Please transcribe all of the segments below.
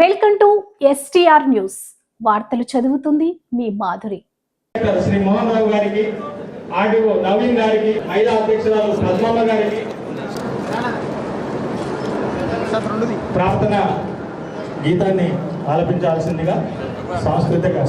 Welcome to STR news. వార్తలు చదువుతుంది మీ మాధురి. శ్రీ మోహన్ రావు గారికి ఆర్డీఓ నవీన్ గారికి మహిళా అధ్యక్షురాలు పద్మమ్మ గారికి ప్రార్థన గీతాన్ని ఆలపించాల్సిందిగా సాంస్కృతిక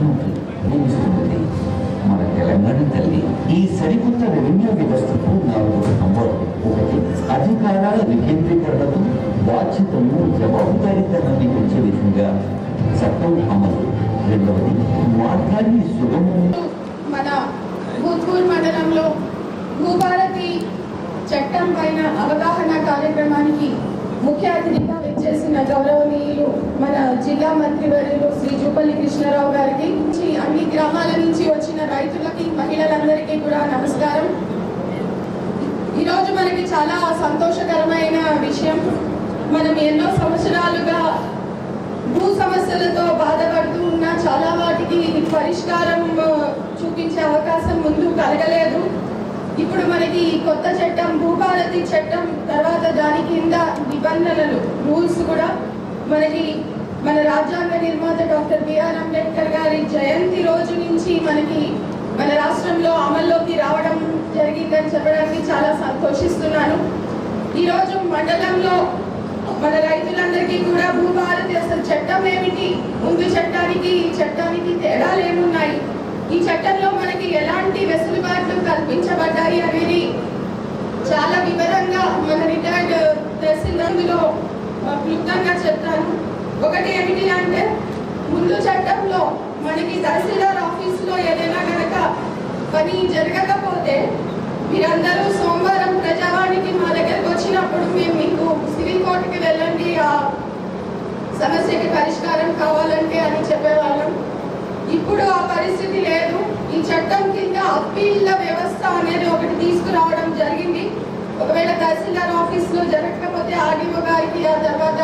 సా- మన తెలంగాణ తల్లి ఈ సరికొత్త రెవెన్యూ వ్యవస్థకు నాలుగు స్తంభాలు ఒకటి అధికారాల వికేంద్రీకరణకు బాధ్యతను జవాబుదారీతనాన్ని పెంచే విధంగా చట్టం అమలు రెండవది మార్గాన్ని సుగమం మన భూత్పూర్ మండలంలో భూభారతి చట్టం పైన అవగాహన కార్యక్రమానికి ముఖ్య అతిథిగా చేసిన గౌరవనీయులు మన జిల్లా మంత్రివర్యులు శ్రీ జూపల్లి కృష్ణారావు గారికి అన్ని గ్రామాల నుంచి వచ్చిన రైతులకి మహిళలందరికీ కూడా నమస్కారం. ఈరోజు మనకి చాలా సంతోషకరమైన విషయం. మనం ఎన్నో సంవత్సరాలుగా భూ సమస్యలతో బాధపడుతూ ఉన్న చాలా వాటికి పరిష్కారం చూపించే అవకాశం ముందు కలగలేదు. ఇప్పుడు మనకి కొత్త చట్టం భూభారతి చట్టం నిబంధనలు రూల్స్ కూడా మనకి మన రాజ్యాంగ నిర్మాత డాక్టర్ బిఆర్ అంబేద్కర్ గారి జయంతి రోజు నుంచి మనకి మన రాష్ట్రంలో అమల్లోకి రావడం జరిగిందని చెప్పడానికి చాలా సంతోషిస్తున్నాను. ఈరోజు మండలంలో మన రైతులందరికీ కూడా భూభారతి అసలు చట్టం ఏమిటి? ముందు చట్టానికి ఈ చట్టానికి తేడాలు ఏమున్నాయి? ఈ చట్టంలో మనకి ఎలాంటి వెసులుబాట్లు కల్పించబడ్డాయి అనేది చాలా వివరంగా మన రిటైర్డ్ తహసీల్దార్లో క్లుప్తంగా చెప్తాను. ఒకటి ఏమిటి అంటే ముందు చట్టంలో మనకి తహసీల్దార్ ఆఫీసులో ఏదైనా కనుక పని జరగకపోతే మీరందరూ సోమవారం ప్రజావాణికి మా దగ్గరకు వచ్చినప్పుడు మేము మీకు సివిల్ కోర్టుకి వెళ్ళండి ఆ సమస్యకి పరిష్కారం కావాలంటే అని చెప్పేవాళ్ళం. ఇప్పుడు ఆ పరిస్థితి లేదు. ఈ చట్టం కింద అప్పీళ్ళ వ్యవస్థ అనేది ఒకటి తీసుకురావడం జరిగింది. ఒకవేళ తహసీల్దార్ ఆఫీస్లో జరగకపోతే ఆర్డీఓ గారికి ఆ తర్వాత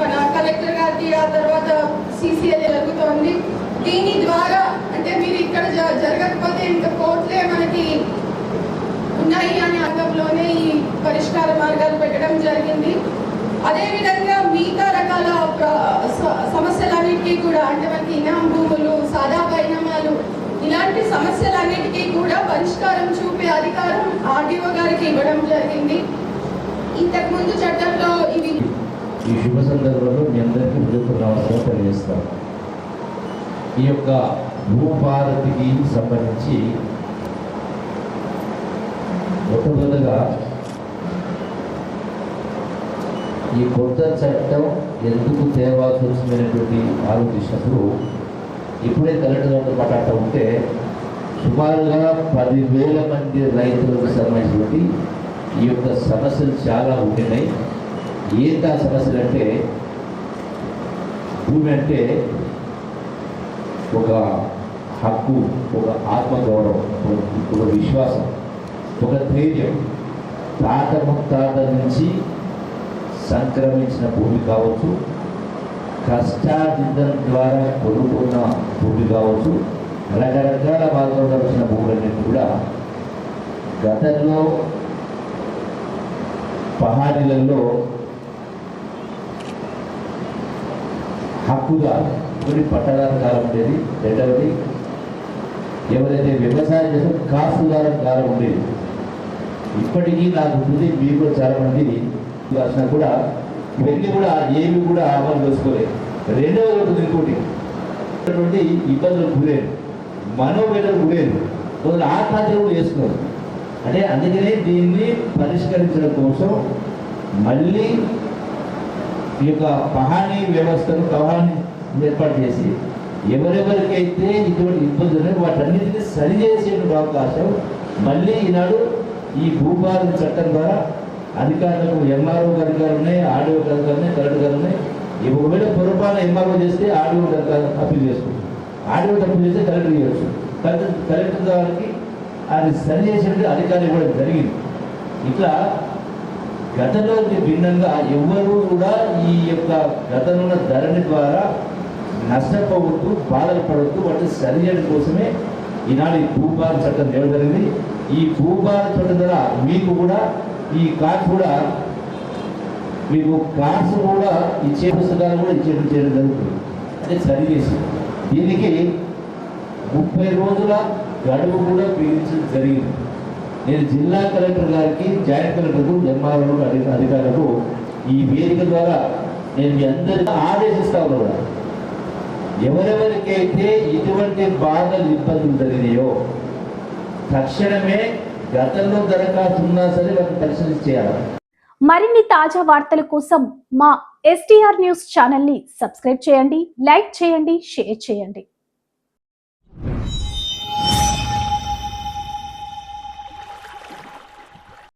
మన కలెక్టర్ గారికి ఆ తర్వాత సీసీఐ జరుగుతోంది. దీని ద్వారా అంటే మీరు ఇక్కడ జ- జరగకపోతే ఇంకా కోర్టులే మనకి ఉన్నాయి అనే అంగంలోనే ఈ పరిష్కార మార్గాలు పెట్టడం జరిగింది. అదేవిధంగా మిగతా రకాల ప్ర- సమస్యలన్నిటికీ కూడా అంటే మనకి ఇనాం భూములు సాదా పరిణామాలు ఇలాంటి సమస్యలన్నిటికీ కూడా పరిష్కారం చూపే అధికారం ఆర్డీఓ గారికి ఇవ్వడం జరిగింది. ఇంతకు ముందు చట్టంలో ఇవి ఈ శుభ సందర్భంలో మీ అందరికీ హృదయపూర్వక నమస్కారం తెలియజేస్తాను. ఈ యొక్క భూభారతికి సంబంధించి మొట్టమొదటిగా ఈ కొత్త చట్టం ఎందుకు తేవాల్సి వచ్చిందనేటువంటి ఆలోచించినప్పుడు ఇప్పుడే కలెక్టర్తో మాట్లాడుతూ ఉంటే సుమారుగా పదివేల మంది రైతులకు సంబంధించినటువంటి ఈ యొక్క సమస్యలు చాలా ఉండినాయి ఏంటి ఆ సమస్యలు అంటే భూమి అంటే ఒక హక్కు ఒక ఆత్మగౌరవం ఒక- ఒక విశ్వాసం ఒక ధైర్యం. తాత ముత్తాత నుంచి సంక్రమించిన భూమి కావచ్చు కష్టార్జితం ద్వారా కొనుక్కున్న భూమి కావచ్చు రకరకాల మార్గంలో వచ్చిన భూములన్నింటి కూడా గతంలో పహాడీలలో హక్కుగా ఒకటి పట్టదారు కాలం ఉండేది రెండవది ఎవరైతే వ్యవసాయం చేస్తారో కాసుదారం కాలం ఉండేది. ఇప్పటికీ నాకు ఉంది మీకు కూడా చాలా మంది రాసినా కూడా ఇవన్నీ కూడా ఏమి కూడా అమలు చేసుకోలేదు. రెండవది ఒకటి ఇంకోటి ఇబ్బందులు గురేరు. మనోవేదన గురేరు. కొందరు ఆత్మహత్య కూడా చేసుకున్నారు. అంటే అందుకనే దీన్ని పరిష్కరించడం కోసం మళ్ళీ ఈ యొక్క పహానీ వ్యవస్థను పహాని ఏర్పాటు చేసి ఎవరెవరికైతే ఇటువంటి ఇబ్బందులు ఉన్నాయో వాటన్నిటిని సరిచేసే అవకాశం మళ్ళీ ఈనాడు ఈ భూభారత చట్టం ద్వారా అధికారులకు ఎంఆర్ఓ అధికారులు ఉన్నాయి ఆర్డీఓ అధికారులు ఉన్నాయి కలెక్టర్ గారు ఉన్నాయి. ఈ ఒకవేళ పొరపాటు ఎంఆర్ఓ చేస్తే ఆడియో అప్పీల్ చేసుకుంటాం ఆడియో అప్పీల్ చేస్తే కలెక్టర్ చేయవచ్చు. కలెక్టర్ కలెక్టర్ గారికి అది సరి చేసేటువంటి అధికారం ఇవ్వడం జరిగింది. ఇట్లా గతంలో భిన్నంగా ఎవ్వరూ కూడా ఈ యొక్క గతంలో ధరణి ద్వారా నష్టపోవద్దు బాధలు పడవద్దు వాటిని సరి చేయడం కోసమే ఈనాడు ఈ భూభారత చట్టం తేవడం జరిగింది ఈ భూభారత చట్టం ద్వారా మీకు కూడా ఈ కార్డ్స్ కూడా మీకు కార్డ్స్ కూడా ఇచ్చే పుస్తకాలు కూడా ఇచ్చేయడం చేయడం జరుగుతుంది అదే సరిచేసి దీనికి ముప్పై రోజుల గడువు కూడా పీడించడం జరిగింది. నేను జిల్లా కలెక్టర్ గారికి జాయింట్ కలెక్టర్కు ఎంఆర్ఓ అధికారులకు ఈ వేదిక ద్వారా నేను మీ అందరికీ ఆదేశిస్తా ఉన్నా ఎవరెవరికైతే ఇటువంటి బాధలు ఇబ్బందులు జరిగినాయో తక్షణమే గతంలో దరఖాస్తు ఉన్నా సరే వాటిని పరిశీలించి చేయాలి. మరిన్ని తాజా వార్తల కోసం మా ఎస్టీఆర్ న్యూస్ ఛానల్ని సబ్స్క్రైబ్ చేయండి లైక్ చేయండి షేర్ చేయండి.